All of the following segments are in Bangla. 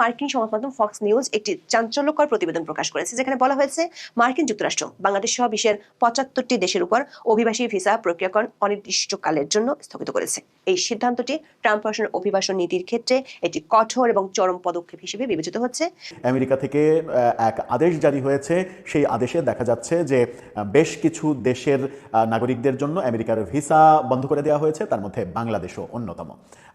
মার্কিন সংবাদ মাধ্যম ফক্স নিউজ একটি চাঞ্চল্যকর প্রতিবেদন প্রকাশ করেছে, যেখানে বলা হয়েছে মার্কিন যুক্তরাষ্ট্র বাংলাদেশ সহ বিশ্বের পঁচাত্তরটি দেশের উপর অভিবাসী ভিসা প্রক্রিয়াকরণ অনির্দিষ্টকালের জন্য স্থগিত করেছে। এই সিদ্ধান্তটি ট্রাম্প প্রশাসনের অভিবাসন নীতির ক্ষেত্রে একটি কঠোর এবং চরম পদক্ষেপ হিসেবে বিবেচিত হচ্ছে। আমেরিকা থেকে এক আদেশ জারি হয়েছে। সেই আদেশে দেখা যাচ্ছে যে বেশ কিছু দেশের নাগরিকদের জন্য আমেরিকার ভিসা বন্ধ করে দেওয়া হয়েছে। তার মধ্যে বাংলাদেশও অন্যতম।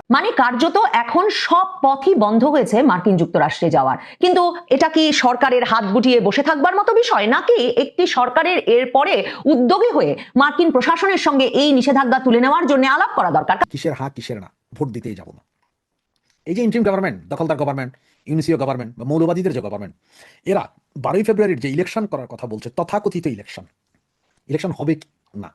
মানে কার্যত এখন সব পথই বন্ধ হয়েছে মার্কিন যুক্তরাষ্ট্রে যাওয়ার। কিন্তু এটা কি সরকারের হাত গুটিয়ে বসে থাকবার মতো বিষয়? নাকি একটি সরকারের এরপরে উদ্যোগী হয়ে মার্কিন প্রশাসনের সঙ্গে এই নিষেধাজ্ঞা তুলে নেওয়ার জন্য আলাপ করা দরকার? কিসের হা কিসের না? ভোট দিতেই যাব না। এই যে ইন্টারিম গভর্নমেন্ট, দখলদার গভর্নমেন্ট, ইউনিসিও গভর্নমেন্ট বা মৌলবাদীদের যে গভর্নমেন্ট, এরা বারোই ফেব্রুয়ারির যে ইলেকশন করার কথা বলছে, তথাকথিত ইলেকশন। ইলেকশন হবে না।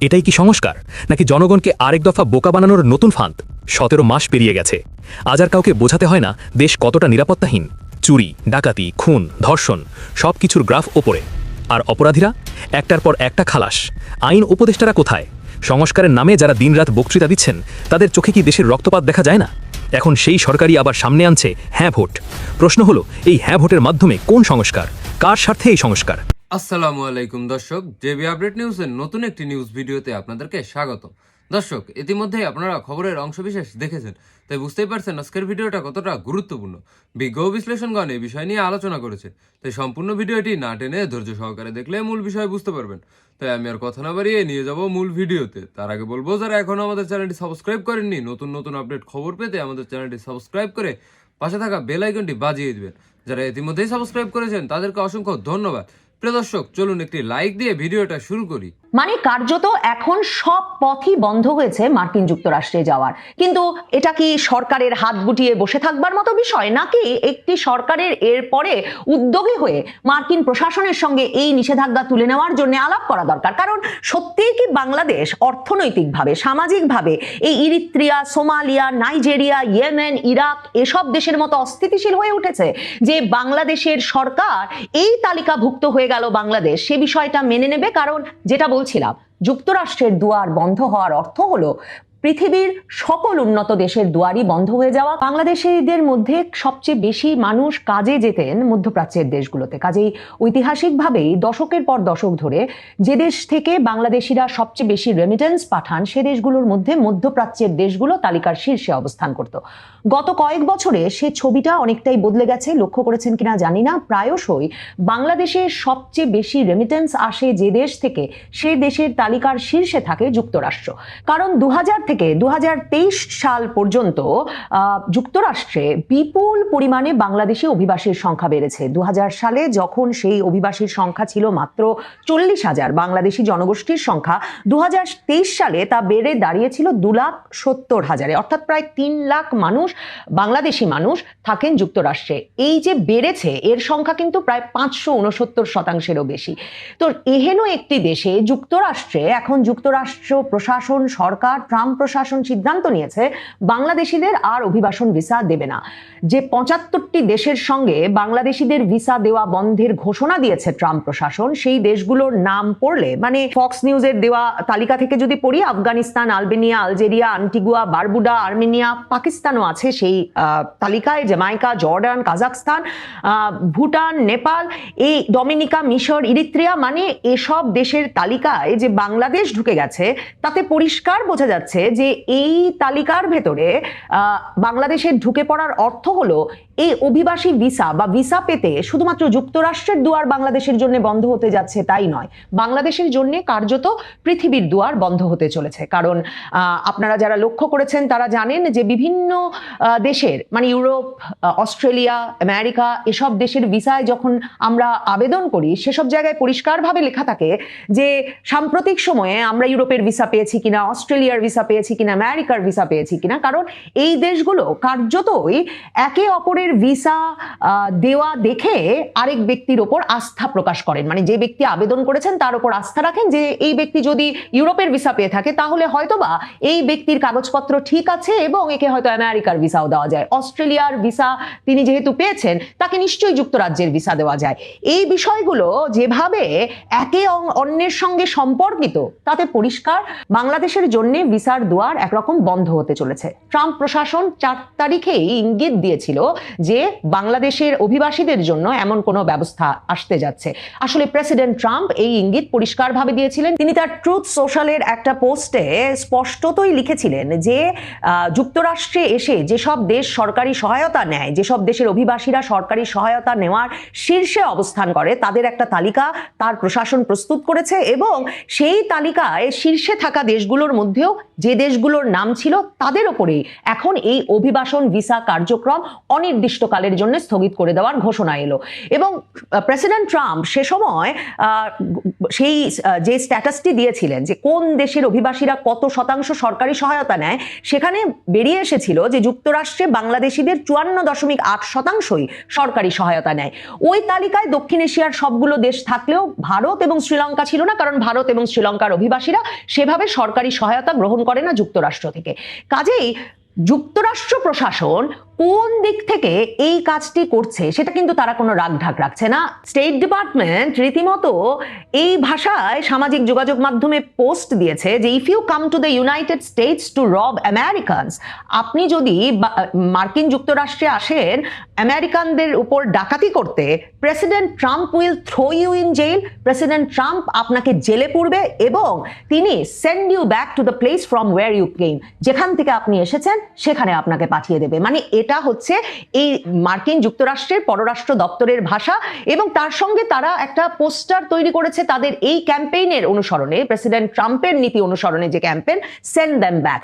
এটাই কি সংস্কার? নাকি জনগণকে আরেক দফা বোকা বানানোর নতুন ফাঁদ? সতেরো মাস পেরিয়ে গেছে। আজ আর কাউকে বোঝাতে হয় না দেশ কতটা নিরাপত্তাহীন। চুরি, ডাকাতি, খুন, ধর্ষণ সব কিছুর গ্রাফ ওপরে। আর অপরাধীরা? একটার পর একটা খালাস। আইন উপদেষ্টারা কোথায়? সংস্কারের নামে যারা দিনরাত বক্তৃতা দিচ্ছেন, তাদের চোখে কি দেশের রক্তপাত দেখা যায় না? এখন সেই সরকারই আবার সামনে আনছে হ্যাঁ ভোট। প্রশ্ন হলো, এই হ্যাঁ ভোটের মাধ্যমে কোন সংস্কার? কার স্বার্থে এই সংস্কার? আসসালামু আলাইকুম, দর্শক। জেবি আপডেট নিউজের নতুন একটি নিউজ ভিডিওতে আপনাদেরকে স্বাগত দর্শক, ইতিমধ্যেই আপনারা খবরের অংশবিশেষ দেখেছেন, তাই বুঝতেই পারছেন আজকের ভিডিওটা কতটা গুরুত্বপূর্ণ। বিজ্ঞ বিশ্লেষণগণ এই বিষয় নিয়ে আলোচনা করেছে তাই সম্পূর্ণ ভিডিওটি না টেনে ধৈর্য সহকারে দেখলে মূল বিষয় বুঝতে পারবেন। তাই আমি আর কথা না বাড়িয়ে নিয়ে যাব মূল ভিডিওতে। তার আগে বলব, যারা এখনও আমাদের চ্যানেলটি সাবস্ক্রাইব করেননি, নতুন নতুন আপডেট খবর পেতে আমাদের চ্যানেলটি সাবস্ক্রাইব করে পাশে থাকা বেল আইকনটি বাজিয়ে দিবেন। যারা ইতিমধ্যেই সাবস্ক্রাইব করেছেন, তাদেরকে অসংখ্য ধন্যবাদ। প্রিয় দর্শক চলুন একটি লাইক দিয়ে ভিডিওটা শুরু করি। মানে কার্যত এখন সব পথই বন্ধ হয়েছে মার্কিন যুক্তরাষ্ট্রে যাওয়ার। কিন্তু এটা কি সরকারের হাত গুটিয়ে বসে থাকবার মতো বিষয়, নাকি একটি সরকারের এরপরে উদ্যোগী হয়ে মার্কিন প্রশাসনের সঙ্গে এই নিষেধাজ্ঞা তুলে নেওয়ার জন্য আলাপ করা দরকার? কারণ সত্যিই কি বাংলাদেশ অর্থনৈতিকভাবে, সামাজিকভাবে এই Eritrea, Somalia, Nigeria, Yemen, Iraq এসব দেশের মতো অস্থিতিশীল হয়ে উঠেছে যে বাংলাদেশের সরকার এই তালিকাভুক্ত হয়ে গেল বাংলাদেশ, সে বিষয়টা মেনে নেবে? কারণ যেটা বলছিলাম যুক্তরাষ্ট্রের দুয়ার বন্ধ হওয়ার অর্থ হলো পৃথিবীর সকল উন্নত দেশের দুয়ারি বন্ধ হয়ে যাওয়া বাংলাদেশিদের মধ্যে সবচেয়ে বেশি মানুষ কাজে যেতেন মধ্যপ্রাচ্যের দেশগুলোতে। কাজেই ঐতিহাসিকভাবেই দশকের পর দশক ধরে যে দেশ থেকে বাংলাদেশিরা সবচেয়ে বেশি রেমিটেন্স পাঠান, সে দেশগুলোর মধ্যে মধ্যপ্রাচ্যের দেশগুলো তালিকার শীর্ষে অবস্থান করত। গত কয়েক বছরে সে ছবিটা অনেকটাই বদলে গেছে, লক্ষ্য করেছেন কিনা জানি না। প্রায়শই বাংলাদেশে সবচেয়ে বেশি রেমিটেন্স আসে যে দেশ থেকে, সে দেশের তালিকার শীর্ষে থাকে যুক্তরাষ্ট্র। কারণ দু থেকে দু হাজার তেইশ সাল পর্যন্ত যুক্তরাষ্ট্রে বিপুল পরিমাণে বাংলাদেশি অভিবাসীর সংখ্যা বেড়েছে। দু হাজার সালে যখন সেই অভিবাসীর সংখ্যা ছিল মাত্র চল্লিশ হাজার, বাংলাদেশি জনগোষ্ঠীর সংখ্যা দু হাজার তেইশ সালে তা বেড়ে দাঁড়িয়েছিল দু লাখ সত্তর হাজারে। অর্থাৎ প্রায় তিন লাখ মানুষ, বাংলাদেশি মানুষ থাকেন যুক্তরাষ্ট্রে। এই যে বেড়েছে, এর সংখ্যা কিন্তু প্রায় পাঁচশো উনসত্তর শতাংশেরও বেশি। তো এহেন একটি দেশে যুক্তরাষ্ট্রে এখন যুক্তরাষ্ট্র প্রশাসন, সরকার, ট্রাম্প প্রশাসন সিদ্ধান্ত নিয়েছে, বাংলাদেশিদের আর অভিবাসন ভিসা দেবে না। যে পঁচাত্তরটি দেশের সঙ্গে বাংলাদেশিদের ভিসা দেওয়া বন্ধের ঘোষণা দিয়েছে ট্রাম্প প্রশাসন, সেই দেশগুলোর নাম পড়লে মানে ফক্স নিউজের দেওয়া তালিকা থেকে যদি পড়ি, Afghanistan, Albania, Algeria, Antigua, Barbuda, Armenia, পাকিস্তানও আছে সেই তালিকায়। Jamaica, Jordan Kazakhstan Bhutan, Nepal, এই ডমিনিকা, মিশর, ইরিত্রিয়া মানে এসব দেশের তালিকায় যে বাংলাদেশ ঢুকে গেছে, তাতে পরিষ্কার বোঝা যাচ্ছে যে এই তালিকার ভেতরে আহ, বাংলাদেশের ঢুকে পড়ার অর্থ হলো এই অভিবাসী ভিসা বা ভিসা পেতে শুধুমাত্র যুক্তরাষ্ট্রের দুয়ার বাংলাদেশের জন্য বন্ধ হতে যাচ্ছে তাই নয় বাংলাদেশের জন্য কার্যত পৃথিবীর দুয়ার বন্ধ হতে চলেছে। কারণ আপনারা যারা লক্ষ্য করেছেন তারা জানেন যে বিভিন্ন দেশের মানে ইউরোপ অস্ট্রেলিয়া আমেরিকা এসব দেশের ভিসায় যখন আমরা আবেদন করি সেসব জায়গায় পরিষ্কারভাবে লেখা থাকে যে সাম্প্রতিক সময়ে আমরা ইউরোপের ভিসা পেয়েছি কিনা অস্ট্রেলিয়ার ভিসা পেয়েছি কিনা আমেরিকার ভিসা পেয়েছি কিনা, কারণ এই দেশগুলো কার্যতই একে অপরের ভিসা দেওয়া দেখে আরেক ব্যক্তির ওপর আস্থা প্রকাশ করেন। মানে যে ব্যক্তি আবেদন করেছেন তার উপর আস্থা রাখেন যে এই ব্যক্তি যদি ইউরোপের ভিসা পেয়ে থাকে, তাহলে হয়তোবা এই ব্যক্তির কাগজপত্র ঠিক আছে এবং একে হয়তো আমেরিকার ভিসাও দেওয়া যায়। অস্ট্রেলিয়ার ভিসা তিনি যেহেতু পেয়েছেন, তাকে নিশ্চয়ই যুক্তরাজ্যের ভিসা দেওয়া যায়। এই বিষয়গুলো যেভাবে একে অন্যের সঙ্গে সম্পর্কিত, তাতে পরিষ্কার বাংলাদেশের জন্য ভিসার দুয়ার একরকম বন্ধ হতে চলেছে। ট্রাম্প প্রশাসন চার তারিখেই ইঙ্গিত দিয়েছিল যে বাংলাদেশের অভিবাসীদের জন্য এমন কোনো ব্যবস্থা আসতে যাচ্ছে। আসলে প্রেসিডেন্ট ট্রাম্প এই ইঙ্গিত পরিষ্কারভাবে দিয়েছিলেন। তিনি তার ট্রুথ সোশ্যালের একটা পোস্টে স্পষ্টতই লিখেছিলেন যে যুক্তরাষ্ট্রে এসে যেসব দেশ সরকারি সহায়তা নেয়, যেসব দেশের অভিবাসীরা সরকারি সহায়তা নেওয়ার শীর্ষে অবস্থান করে, তাদের একটা তালিকা তার প্রশাসন প্রস্তুত করেছে এবং সেই তালিকায় শীর্ষে থাকা দেশগুলোর মধ্যেও যে দেশগুলোর নাম ছিল তাদের ওপরেই। এখন এই অভিবাসন ভিসা কার্যক্রম অনির্দিষ্টকালের জন্য স্থগিত করে দেওয়ার ঘোষণা এলো। এবং প্রেসিডেন্ট ট্রাম্প সে সময় সেই যে স্ট্যাটাসটি দিয়েছিলেন যে কোন দেশের অভিবাসীরা কত শতাংশ সরকারি সহায়তা নেয়, সেখানে বেরিয়ে এসেছিল যে যুক্তরাষ্ট্রে বাংলাদেশিদের চুয়ান্ন দশমিক আট শতাংশই সরকারি সহায়তা নেয়। ওই তালিকায় দক্ষিণ এশিয়ার সবগুলো দেশ থাকলেও ভারত এবং শ্রীলঙ্কা ছিল না, কারণ ভারত এবং শ্রীলঙ্কার অভিবাসীরা সেভাবে সরকারি সহায়তা গ্রহণ করে না যুক্তরাষ্ট্র থেকে। কাজেই যুক্তরাষ্ট্র প্রশাসন কোন দিক থেকে এই কাজটি করছে সেটা কিন্তু তারা কোনো রাগঢাক রাখছে না। স্টেট ডিপার্টমেন্ট রীতিমতো এই ভাষায় সামাজিক যোগাযোগ মাধ্যমে পোস্ট দিয়েছে যে if you come to the United States to rob Americans আপনি যদি মার্কিন যুক্তরাষ্ট্রে আসেন আমেরিকানদের উপর ডাকাতি করতে president Trump will throw you in jail president Trump আপনাকে জেলে পুরবে এবং তিনি send you back to the place from where you came যেখান থেকে আপনি এসেছেন, সেখানে আপনাকে পাঠিয়ে দেবে। মানে এটা হচ্ছে এই মার্কিন যুক্তরাষ্ট্রের পররাষ্ট্র দপ্তরের ভাষা এবং তার সঙ্গে তারা একটা পোস্টার তৈরি করেছে তাদের এই ক্যাম্পেইনের অনুসরণে, প্রেসিডেন্ট ট্রাম্পের নীতি অনুসরণে যে ক্যাম্পেইন, সেন্ড দ্যাম ব্যাক।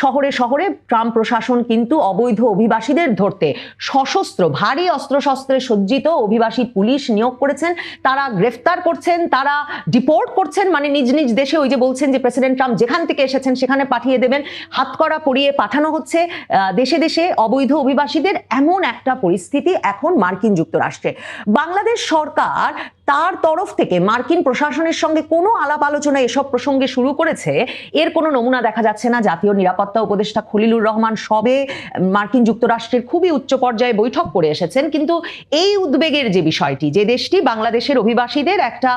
শহরে শহরে ট্রাম্প প্রশাসন কিন্তু অবৈধ অভিবাসীদের ধরতে সশস্ত্র, ভারী অস্ত্রশস্ত্রে সজ্জিত অভিবাসী পুলিশ নিয়োগ করেছেন, তারা গ্রেফতার করছেন, তারা ডিপোর্ট করছেন মানে নিজ নিজ দেশে ওই যে বলছেন যে প্রেসিডেন্ট ট্রাম্প যেখান থেকে এসেছেন সেখানে পাঠিয়ে দেবেন, হাতকড়া পরিয়ে পাঠানো হচ্ছে দেশে দেশে অবৈধ অভিবাসীদের এমন একটা পরিস্থিতি এখন মার্কিন যুক্তরাষ্ট্রে। বাংলাদেশ সরকার তার তরফ থেকে মার্কিন প্রশাসনের সঙ্গে কোনো আলাপ আলোচনা এসব প্রসঙ্গে শুরু করেছে এর কোনো নমুনা দেখা যাচ্ছে না। জাতীয় নিরাপত্তা উপদেষ্টা খলিলুর রহমান সবে মার্কিন যুক্তরাষ্ট্রের খুবই উচ্চ পর্যায়ে বৈঠক করে এসেছেন। কিন্তু এই উদ্বেগের যে বিষয়টি যে দেশটি বাংলাদেশের অভিবাসীদের একটা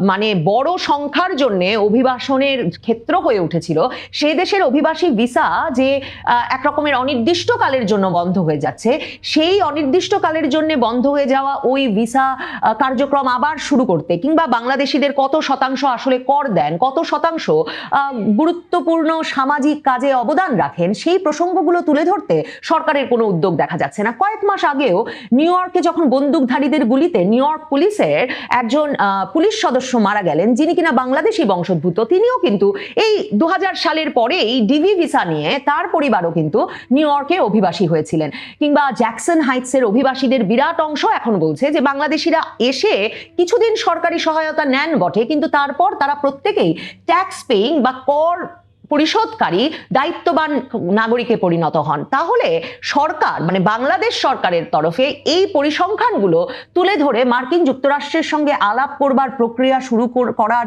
মানে বড় সংখ্যার জন্য অভিবাসনের ক্ষেত্র হয়ে উঠেছিল সেই দেশের অভিবাসী ভিসা যে আহ, এক রকমের অনির্দিষ্টকালের জন্য বন্ধ হয়ে যাচ্ছে সেই অনির্দিষ্টকালের জন্য বন্ধ হয়ে যাওয়া ওই ভিসা আহ, কার্যক্রম আবার শুরু করতে, কিংবা বাংলাদেশিদের কত শতাংশ আসলে কর দেন, কত শতাংশ গুরুত্বপূর্ণ সামাজিক কাজে অবদান রাখেন, সেই প্রসঙ্গগুলো তুলে ধরতে সরকারের কোনো উদ্যোগ দেখা যাচ্ছে না। কয়েক মাস আগেও নিউ ইয়র্কে যখন বন্দুকধারীদের গুলিতে নিউ ইয়র্ক পুলিশের একজন পুলিশ সদস্য মারা গেলেন, যিনি কিনা বাংলাদেশি বংশোদ্ভূত, তিনিও কিন্তু এই দু হাজার সালের পরে এই ডিভি ভিসা নিয়ে তার পরিবারও কিন্তু নিউ ইয়র্কে অভিবাসী হয়েছিলেন। কিংবা জ্যাকসন হাইটসের অভিবাসীদের বিরাট অংশ এখন বলছে যে বাংলাদেশিরা এসে কিছুদিন সরকারি সহায়তা নেন বটে কিন্তু তারপর তারা প্রত্যেকেই ট্যাক্স পেইং বা কর পরিশোধকারী দায়িত্ববান নাগরিকে পরিণত হন। তাহলে সরকার মানে বাংলাদেশ সরকারের তরফে এই পরিসংখ্যানগুলো তুলে ধরে মার্কিন যুক্তরাষ্ট্রের সঙ্গে আলাপ করবার প্রক্রিয়া শুরু করার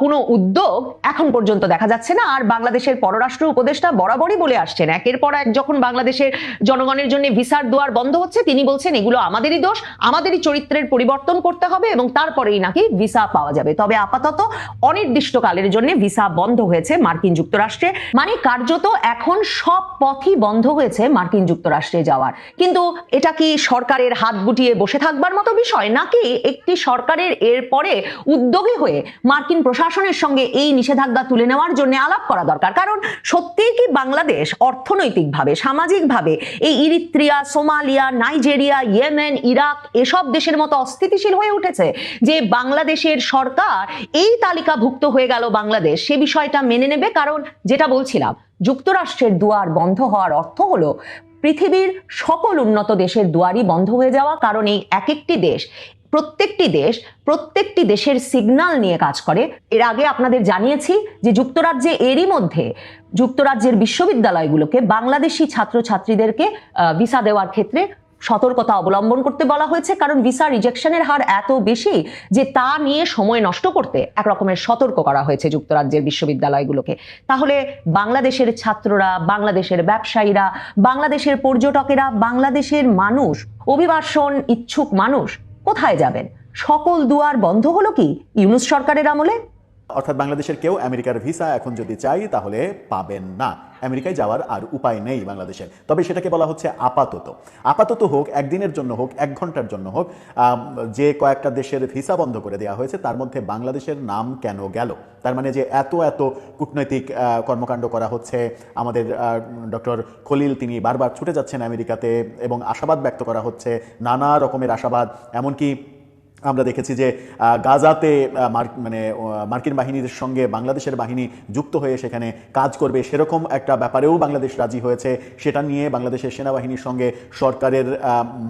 কোনো উদ্যোগ এখন পর্যন্ত দেখা যাচ্ছে না। আর বাংলাদেশের পররাষ্ট্র উপদেষ্টা বরাবরই বলে আসছেন, একের পর এক যখন বাংলাদেশের জনগণের জন্য ভিসার দুয়ার বন্ধ হচ্ছে, তিনি বলছেন, এগুলো আমাদেরই দোষ, আমাদেরই চরিত্রের পরিবর্তন করতে হবে এবং তারপরেই নাকি ভিসা পাওয়া যাবে। তবে আপাতত অনির্দিষ্টকালের জন্য ভিসা বন্ধ হয়েছে মার্কিন যুক্তরাষ্ট্রে। মানে কার্যত এখন সব পথই বন্ধ হয়েছে মার্কিন যুক্তরাষ্ট্রে যাওয়ার। কিন্তু এটা কি সরকারের হাত গুটিয়ে বসে থাকবার মতো বিষয়? নাকি একটি সরকারের এরপরে উদ্যোগী হয়ে মার্কিন প্রশাসনের সঙ্গে এই নিষেধাজ্ঞা তুলে নেওয়ার জন্য আলাপ করা দরকার? কারণ সত্যিই কি বাংলাদেশ অর্থনৈতিকভাবে, সামাজিকভাবে এই Eritrea, Somalia, Nigeria, Yemen, Iraq এসব দেশের মতো অস্থিতিশীল হয়ে উঠেছে যে বাংলাদেশের সরকার এই তালিকাভুক্ত হয়ে গেল বাংলাদেশ, সে বিষয়টা মেনে নেবে। কারণ যেটা বলছিলাম, যুক্তরাষ্ট্রের দুয়ার বন্ধ হওয়ার অর্থ হলো পৃথিবীর সকল উন্নত দেশের দুয়ারই বন্ধ হয়ে যাওয়া, কারণ এই এক একটি দেশ, প্রত্যেকটি দেশ, প্রত্যেকটি দেশের সিগন্যাল নিয়ে কাজ করে। এর আগে আপনাদের জানিয়েছি যে যুক্তরাজ্যে এরই মধ্যে যুক্তরাজ্যের বিশ্ববিদ্যালয়গুলোকে বাংলাদেশি ছাত্রছাত্রীদেরকে ভিসা দেওয়ার ক্ষেত্রে সতর্কতা অবলম্বন করতে বলা হয়েছে, কারণ ভিসা রিজেকশনের হার এত বেশি যে তা নিয়ে সময় নষ্ট করতে এক রকমের সতর্ক করা হয়েছে যুক্তরাজ্যের বিশ্ববিদ্যালয়গুলোকে। তাহলে বাংলাদেশের ছাত্ররা, বাংলাদেশের ব্যবসায়ীরা, বাংলাদেশের পর্যটকেরা, বাংলাদেশের মানুষ, অভিবাসন ইচ্ছুক মানুষ কোথায় যাবেন? সকল দুয়ার বন্ধ হলো কি ইউনুস সরকারের আমলে? অর্থাৎ বাংলাদেশের কেউ আমেরিকার ভিসা এখন যদি চাই তাহলে পাবেন না। আমেরিকায় যাওয়ার আর উপায় নেই বাংলাদেশের। তবে সেটাকে বলা হচ্ছে আপাতত। আপাতত হোক, একদিনের জন্য হোক, এক ঘণ্টার জন্য হোক যে কয়েকটা দেশের ভিসা বন্ধ করে দেওয়া হয়েছে, তার মধ্যে বাংলাদেশের নাম কেন গেল? তার মানে যে এত এত কূটনৈতিক কর্মকাণ্ড করা হচ্ছে, আমাদের ডক্টর খলিল তিনি বারবার ছুটে যাচ্ছেন আমেরিকাতে এবং আশাবাদ ব্যক্ত করা হচ্ছে, নানা রকমের আশাবাদ, এমনকি আমরা দেখেছি যে গাজাতে মানে মার্কিন বাহিনীর সঙ্গে বাংলাদেশের বাহিনী যুক্ত হয়ে সেখানে কাজ করবে। সেরকম একটা ব্যাপারেও বাংলাদেশ রাজি হয়েছে। সেটা নিয়ে বাংলাদেশের সেনাবাহিনীর সঙ্গে সরকারের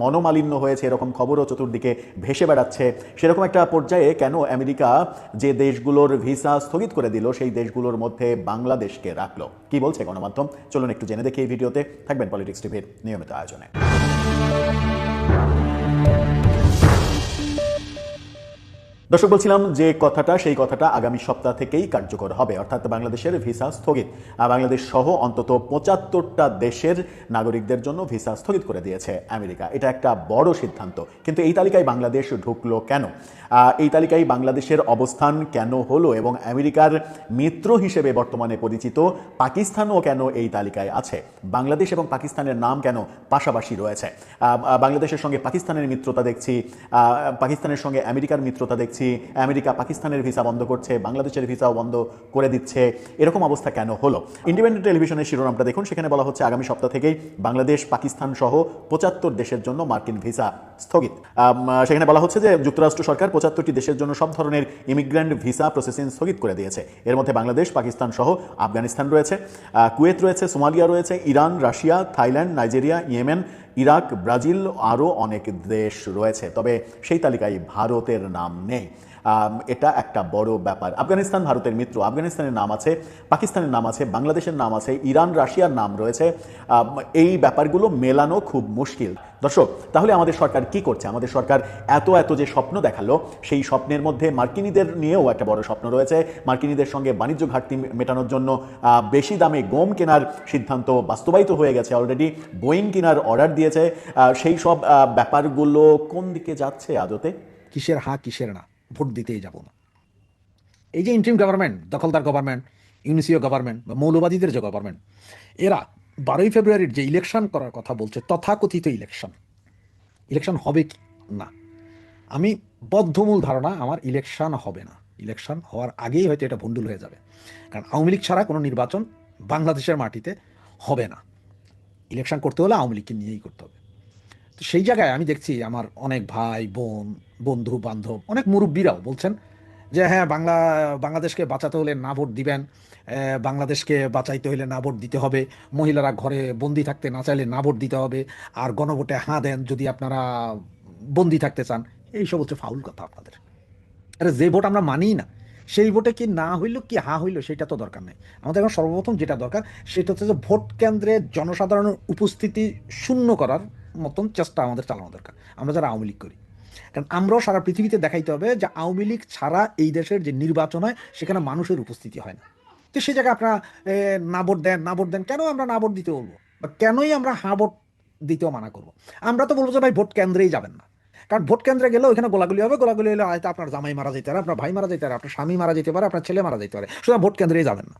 মনোমালিন্য হয়েছে। এরকম খবরও চতুর্দিকে ভেসে বেড়াচ্ছে। সেরকম একটা পর্যায়ে কেন আমেরিকা যে দেশগুলোর ভিসা স্থগিত করে দিল, সেই দেশগুলোর মধ্যে বাংলাদেশকে রাখল? কি বলছে গণমাধ্যম? চলুন একটু জেনে দেখি এই ভিডিওতে। থাকবেন পলিটিক্স টিভির নিয়মিত আয়োজনে। দর্শক, বলছিলাম যে কথাটা, সেই কথাটা আগামী সপ্তাহ থেকেই কার্যকর হবে, অর্থাৎ বাংলাদেশের ভিসা স্থগিত। বাংলাদেশ সহ অন্তত পঁচাত্তরটা দেশের নাগরিকদের জন্য ভিসা স্থগিত করে দিয়েছে আমেরিকা। এটা একটা বড় সিদ্ধান্ত। কিন্তু এই তালিকায় বাংলাদেশ ঢুকলো কেন? এই তালিকায় বাংলাদেশের অবস্থান কেন হলো এবং আমেরিকার মিত্র হিসেবে বর্তমানে পরিচিত পাকিস্তানও কেন এই তালিকায় আছে? বাংলাদেশ এবং পাকিস্তানের নাম কেন পাশাপাশি রয়েছে? বাংলাদেশের সঙ্গে পাকিস্তানের মিত্রতা দেখছি পাকিস্তানের সঙ্গে আমেরিকার মিত্রতা দেখছি আমেরিকা পাকিস্তানের ভিসা বন্ধ করছে, বাংলাদেশের ভিসাও বন্ধ করে দিচ্ছে। এরকম অবস্থা কেন হলো? ইন্ডিপেন্ডেন্ট টেলিভিশনের শিরোনামটা দেখুন, সেখানে বলা হচ্ছে, আগামী সপ্তাহ থেকেই বাংলাদেশ, পাকিস্তান সহ পঁচাত্তর দেশের জন্য মার্কিন ভিসা স্থগিত। সেখানে বলা হচ্ছে যে, যুক্তরাষ্ট্র সরকার পঁচাত্তরটি দেশের জন্য সব ধরনের ইমিগ্রেন্ট ভিসা প্রসেসিং স্থগিত করে দিয়েছে। এর মধ্যে বাংলাদেশ, পাকিস্তান সহ আফগানিস্তান রয়েছে কুয়েত রয়েছে, সোমালিয়া রয়েছে, Iran, Russia, Thailand, Nigeria, Yemen Iraq Brazil আরও অনেক দেশ রয়েছে তবে সেই তালিকায় ভারতের নাম নেই। এটা একটা বড় ব্যাপার। আফগানিস্তান ভারতের মিত্র। আফগানিস্তানের নাম আছে, পাকিস্তানের নাম আছে, বাংলাদেশের নাম আছে, ইরান, রাশিয়ার নাম রয়েছে। এই ব্যাপারগুলো মেলানো খুব মুশকিল। দর্শক, তাহলে আমাদের সরকার কি করছে? আমাদের সরকার এত এত যে স্বপ্ন দেখাল, সেই স্বপ্নের মধ্যে মার্কিনীদের নিয়েও একটা বড় স্বপ্ন রয়েছে। মার্কিনীদের সঙ্গে বাণিজ্য ঘাটতি মেটানোর জন্য বেশি দামে গম কেনার সিদ্ধান্ত বাস্তবায়িত হয়ে গেছে অলরেডি বোয়িং কেনার অর্ডার দিয়েছে। সেই সব ব্যাপারগুলো কোন দিকে যাচ্ছে আদতে? কিসের হা, কিসের না? ভোট দিতেই যাব না। এই যে ইন্ট্রিম গভর্নমেন্ট দখলদার গভর্নমেন্ট ইউনিসিও গভর্নমেন্ট বা মৌলবাদীদের যে গভর্নমেন্ট এরা বারোই ফেব্রুয়ারির যে ইলেকশন করার কথা বলছে, তথাকথিত ইলেকশন ইলেকশন হবে কি? না। আমি বদ্ধমূল ধারণা, আমার ইলেকশন হবে না। ইলেকশন হওয়ার আগেই হয়তো এটা ভণ্ডুল হয়ে যাবে। কারণ আওয়ামী লীগ ছাড়া কোনো নির্বাচন বাংলাদেশের মাটিতে হবে না। ইলেকশন করতে হলে আওয়ামী লীগকে নিয়েই করতে হবে। সেই জায়গায় আমি দেখছি আমার অনেক ভাই, বোন, বন্ধু, বান্ধব, অনেক মুরব্বীরাও বলছেন যে হ্যাঁ বাংলা, বাংলাদেশকে বাঁচাতে হলে না ভোট দিবেন বাংলাদেশকে বাঁচাইতে হলে না ভোট দিতে হবে, মহিলারা ঘরে বন্দি থাকতে না চাইলে না ভোট দিতে হবে, আর গণভোটে হাঁ দেন যদি আপনারা বন্দি থাকতে চান। এইসব হচ্ছে ফাউল কথা আপনাদের। আরে যে ভোট আমরা মানি না, সেই ভোটে কি না হইল, কি হা হইল, সেটা তো দরকার নেই। আমাদের এখন সর্বপ্রথম যেটা দরকার, সেটা হচ্ছে যে ভোট কেন্দ্রে জনসাধারণের উপস্থিতি শূন্য করার মতন চেষ্টা আমাদের চালানো দরকার। আমরা যারা আওয়ামী লীগ করি। কারণ আমরাও সারা পৃথিবীতে দেখাইতে হবে যে আওয়ামী লীগ ছাড়া এই দেশের যে নির্বাচন হয়, সেখানে মানুষের উপস্থিতি হয় না। তো সেই জায়গায় আপনারা না ভোট দেন, না ভোট দেন, কেন আমরা না ভোট দিতে বলব? বা কেনই আমরা হা ভোট দিতেও মানা করব? আমরা তো বলব যে ভাই, ভোট কেন্দ্রেই যাবেন না। কারণ ভোট কেন্দ্রে গেলেও ওখানে গোলাগুলি হবে, গোলাগুলি হলে হয়তো আপনার জামাই মারা যেতে পারে, আপনার ভাই মারা যেতে পারে, আপনার স্বামী মারা যেতে পারে, আপনার ছেলে মারা যেতে পারে। সুতরাং ভোট কেন্দ্রেই যাবেন না।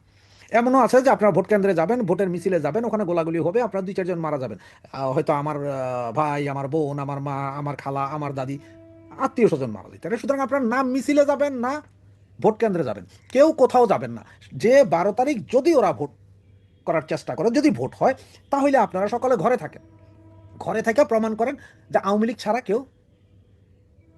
এমনও আছে যে আপনার ভোট কেন্দ্রে যাবেন, ভোটের মিছিলে যাবেন, ওখানে গোলাগুলি হবে, আপনার দুই, চারজন মারা যাবেন। হয়তো আমার ভাই, আমার বোন, আমার মা, আমার খালা, আমার দাদি, আত্মীয় স্বজন মারা যেতে পারে সুতরাং আপনার নাম মিছিলে যাবেন, না ভোট কেন্দ্রে যাবেন। কেউ কোথাও যাবেন না। যে বারো তারিখ যদি ওরা ভোট করার চেষ্টা করে, যদি ভোট হয়, তাহলে আপনারা সকলে ঘরে থাকেন। ঘরে থেকে প্রমাণ করেন যে আওয়ামী লীগ ছাড়া কেউ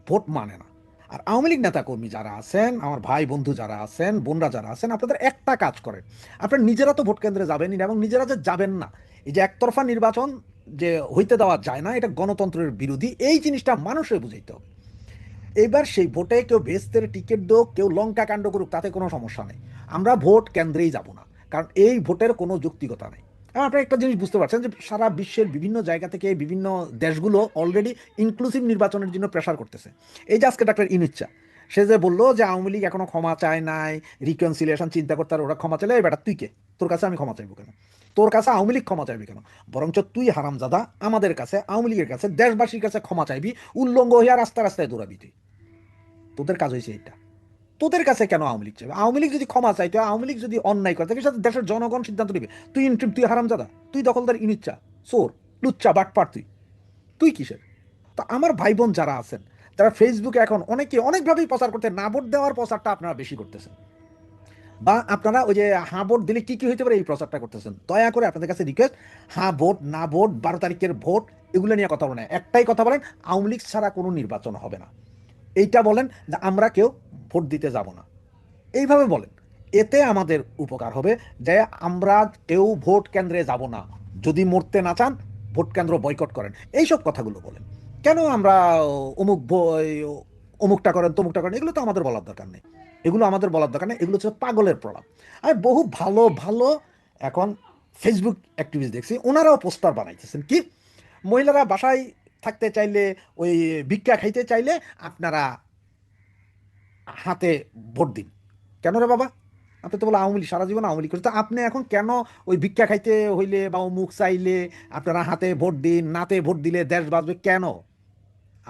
ভোট মানে না। আর আওয়ামী লীগ নেতাকর্মী যারা আছেন, আমার ভাই বন্ধু যারা আছেন, বোনরা যারা আছেন, আপনাদের একটা কাজ করেন। আপনারা নিজেরা তো ভোট কেন্দ্রে যাবেনই না এবং নিজেরা যে যাবেন না, এই যে একতরফা নির্বাচন যে হইতে দেওয়া যায় না, এটা গণতন্ত্রের বিরোধী, এই জিনিসটা মানুষের বুঝাইতে হবে। এবার সেই ভোটে কেউ ভেস্তের টিকিট দোক, কেউ লঙ্কা কাণ্ড করুক, তাতে কোনো সমস্যা নেই। আমরা ভোট কেন্দ্রেই যাব না, কারণ এই ভোটের কোনো যৌক্তিকতা নেই। আপনারা একটা জিনিস বুঝতে পারছেন যে সারা বিশ্বের বিভিন্ন জায়গা থেকে বিভিন্ন দেশগুলো অলরেডি ইনক্লুসিভ নির্বাচনের জন্য প্রেশার করতেছে। এই যে আজকে ডাক্তার ইনুচ্চা সে যে বলল যে আওয়ামী লীগ এখনও ক্ষমা চায় নাই রিকনসিলিয়েশন চিন্তা করতে আর ওরা ক্ষমা চাইলে বেটা তুই কে? তোর কাছে আমি ক্ষমা চাইব কেন? তোর কাছে আওয়ামী লীগ ক্ষমা চাইবি কেন? বরঞ্চ তুই হারামজাদা, আমাদের কাছে, আওয়ামী লীগের কাছে, দেশবাসীর কাছে ক্ষমা চাইবি, উল্লঙ্গ হইয়া রাস্তা রাস্তায় দৌড়াবি তুই। তোদের কাজ হয়েছে এটা তোদের কাছে কেন আওয়ামী লীগ চাইবে? আওয়ামী লীগ যদি ক্ষমা চাইতো আওয়ামী লীগ যদি অন্যায় করে থাকে সেটা দেশের জনগণ সিদ্ধান্ত নেবে। তুই ইন্ট্রিম তুই হারামজাদা, তুই দখলদার ইনিচ্ছা সোর লুচ্চা বাটপার তুই। তুই কিসের? তো আমার ভাই বোন যারা আছেন, তারা ফেসবুকে এখন অনেকে অনেকভাবেই প্রচার করতে, না ভোট দেওয়ার প্রচারটা আপনারা বেশি করতেছেন। বা আপনারা ওই যে হ্যাঁ ভোট দিলে কী কী হইতে পারে, এই প্রচারটা করতেছেন। দয়া করে আপনাদের কাছে রিকোয়েস্ট হ্যাঁ ভোট, না ভোট, বারো তারিখের ভোট, এগুলো নিয়ে কথা বলেন। একটাই কথা বলেন, আওয়ামী লীগ ছাড়া কোনো নির্বাচন হবে না। এইটা বলেন যে আমরা কেউ ভোট দিতে যাব না। এইভাবে বলেন। এতে আমাদের উপকার হবে যে আমরা কেউ ভোট কেন্দ্রে যাব না। যদি মরতে না চান, ভোট কেন্দ্র বয়কট করেন। এইসব কথাগুলো বলেন। কেন আমরা অমুক অমুকটা করেন, তমুকটা করেন, এগুলো তো আমাদের বলার দরকার নেই। এগুলো আমাদের বলার দরকার নেই। এগুলো হচ্ছে পাগলের প্রলাপ। আমি বহু ভালো ভালো এখন ফেসবুক অ্যাক্টিভিস্ট দেখছি, ওনারাও পোস্টার বানাইতেছেন। কি? মহিলারা বাসায় থাকতে চাইলে, ওই ভিক্ষা খাইতে চাইলে আপনারা হাতে ভোট দিন। কেন রে বাবা? আপনি তো বলে আওয়ামী লীগ, সারা জীবন আওয়ামী লীগ করছে তো আপনি এখন কেন ওই ভিক্ষা খাইতে হইলে বা মুখ চাইলে আপনারা হাতে ভোট দিন, নাতে ভোট দিলে দেশ বাঁচবে কেন?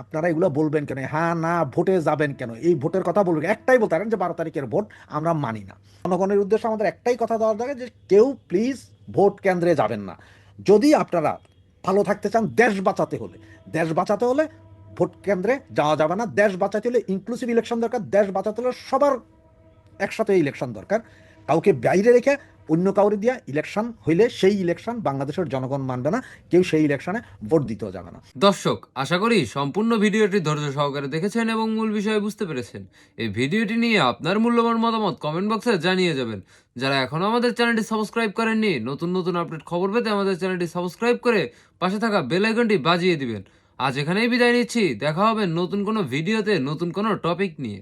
আপনারা এগুলো বলবেন কেন? হ্যাঁ না, ভোটে যাবেন কেন? এই ভোটের কথা বলবেন একটাই বলতে পারেন যে বারো তারিখের ভোট আমরা মানি না। জনগণের উদ্দেশ্যে আমাদের একটাই কথা দেওয়ার দরকার যে কেউ প্লিজ ভোট কেন্দ্রে যাবেন না। যদি আপনারা ভালো থাকতে চান, দেশ বাঁচাতে হলে। দেশ বাঁচাতে হলে ভোট কেন্দ্রে যাওয়া যাবে না। দেশ বাঁচাতে হলে ইনক্লুসিভ ইলেকশন দরকার। দেশ বাঁচাতে হলে সবার একসাথে ইলেকশন দরকার। কাউকে বাইরে রেখে অন্য কাউরে দিয়া ইলেকশন হইলে সেই ইলেকশন বাংলাদেশের জনগণ মানবে না, কেউ সেই ইলেকশনে ভোট দিতেও যাবে না। দর্শক, আশা করি সম্পূর্ণ ভিডিওটি ধৈর্য সহকারে দেখেছেন এবং মূল বিষয় বুঝতে পেরেছেন। এই ভিডিওটি নিয়ে আপনার মূল্যবান মতামত কমেন্ট বক্সে জানিয়ে যাবেন। যারা এখনও আমাদের চ্যানেলটি সাবস্ক্রাইব করেননি, নতুন নতুন আপডেট খবর পেতে আমাদের চ্যানেলটি সাবস্ক্রাইব করে পাশে থাকা বেল আইকনটি বাজিয়ে দিবেন। আজ এখানেই বিদায় নিচ্ছি, দেখা হবে নতুন কোনো ভিডিওতে নতুন কোনো টপিক নিয়ে।